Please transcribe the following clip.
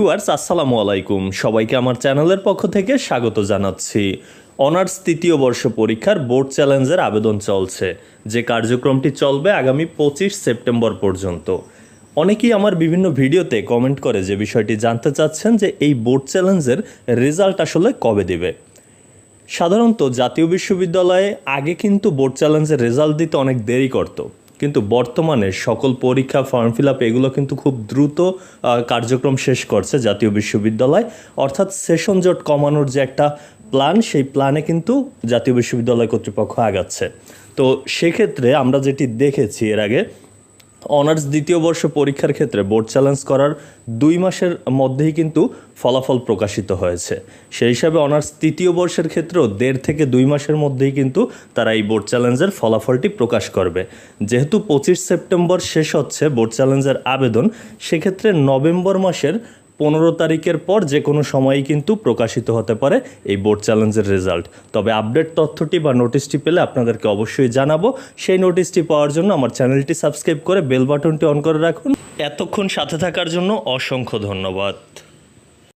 Viewers, আসসালামু আলাইকুম। সবাইকে আমার চ্যানেলের পক্ষ থেকে স্বাগত জানাচ্ছি। অনার্স তৃতীয় বর্ষ পরীক্ষার বোর্ড চ্যালেঞ্জের আবেদন চলছে, যে কার্যক্রমটি চলবে আগামী পঁচিশ সেপ্টেম্বর পর্যন্ত। অনেকেই আমার বিভিন্ন ভিডিওতে কমেন্ট করে যে বিষয়টি জানতে চাচ্ছেন যে এই বোর্ড চ্যালেঞ্জের রেজাল্ট আসলে কবে দিবে। সাধারণত জাতীয় বিশ্ববিদ্যালয়ে আগে কিন্তু বোর্ড চ্যালেঞ্জের রেজাল্ট দিতে অনেক দেরি করত। কিন্তু বর্তমানে সকল পরীক্ষা ফর্ম ফিল আপ এগুলো কিন্তু খুব দ্রুত কার্যক্রম শেষ করছে জাতীয় বিশ্ববিদ্যালয়। অর্থাৎ সেশন জট কমানোর যে একটা প্ল্যান সেই প্ল্যানে কিন্তু জাতীয় বিশ্ববিদ্যালয় কর্তৃপক্ষ আগাচ্ছে। তো সেক্ষেত্রে আমরা যেটি দেখেছি এর আগে অনার্স দ্বিতীয় বর্ষ পরীক্ষার ক্ষেত্রে বোর্ড চ্যালেঞ্জ করার দুই মাসের মধ্যেই কিন্তু ফলাফল প্রকাশিত হয়েছে। সেই হিসাবে অনার্স তৃতীয় বর্ষের ক্ষেত্রেও দেড় থেকে দুই মাসের মধ্যেই কিন্তু তারা এই বোর্ড চ্যালেঞ্জের ফলাফলটি প্রকাশ করবে। যেহেতু পঁচিশ সেপ্টেম্বর শেষ হচ্ছে বোর্ড চ্যালেঞ্জের আবেদন, সেক্ষেত্রে নভেম্বর মাসের পনেরো তারিখের পর যে কোনো সময়ই কিন্তু প্রকাশিত হতে পারে এই বোর্ড চ্যালেঞ্জের রেজাল্ট। তবে আপডেট তথ্যটি বা নোটিশটি পেলে আপনাদেরকে অবশ্যই জানাব। সেই নোটিশটি পাওয়ার জন্য আমার চ্যানেলটি সাবস্ক্রাইব করে বেল বাটনটি অন করে রাখুন। এতক্ষণ সাথে থাকার জন্য অসংখ্য ধন্যবাদ।